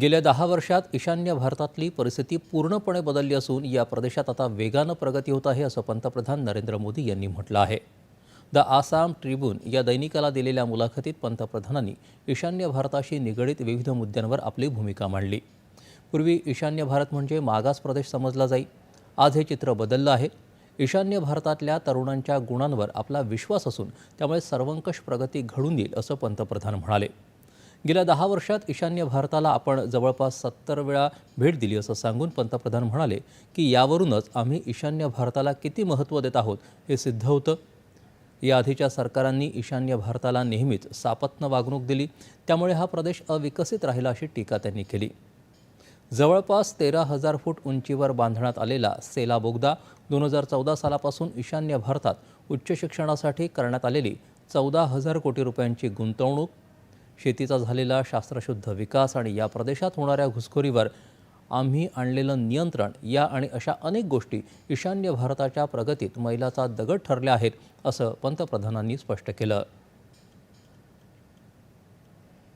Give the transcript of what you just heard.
गेल्या दहा वर्षात ईशान्य भारतातली परिस्थिती पूर्णपणे बदलली असून या प्रदेशात आता वेगानं प्रगती होत आहे असं पंतप्रधान नरेंद्र मोदी यांनी म्हटलं आहे. द आसाम ट्रिब्यून या दैनिकाला दिलेल्या मुलाखतीत पंतप्रधानांनी ईशान्य भारताशी निगडीत विविध मुद्द्यांवर आपली भूमिका मांडली. पूर्वी ईशान्य भारत म्हणजे मागास प्रदेश समजला जाई. आज हे चित्र बदललं आहे. ईशान्य भारतातल्या तरुणांच्या गुणांवर आपला विश्वास असून त्यामुळे सर्वंकष प्रगती घडून येईल असं पंतप्रधान म्हणाले. गेल्या दहा वर्षात ईशान्य भारताला आपण जवळपास सत्तर वेळा भेट दिली असं सांगून पंतप्रधान म्हणाले की यावरूनच आम्ही ईशान्य भारताला किती महत्त्व देत आहोत हे सिद्ध होतं. या आधीच्या सरकारांनी ईशान्य भारताला नेहमीच सापत्न वागणूक दिली. त्यामुळे हा प्रदेश अविकसित राहिला अशी टीका त्यांनी केली. जवळपास तेरा हजार फूट उंचीवर बांधण्यात आलेला सेला बोगदा दोन हजार चौदा सालापासून ईशान्य भारतात उच्च शिक्षणासाठी करण्यात आलेली चौदा हजार कोटी रुपयांची गुंतवणूक शेतीचा झालेला शास्त्रशुद्ध विकास आणि या प्रदेशात होणाऱ्या घुसखोरीवर आम्ही आणलेलं नियंत्रण या आणि अशा अनेक गोष्टी ईशान्य भारताच्या प्रगतीत मैलाचा दगड ठरल्या आहेत असं पंतप्रधानांनी स्पष्ट केलं.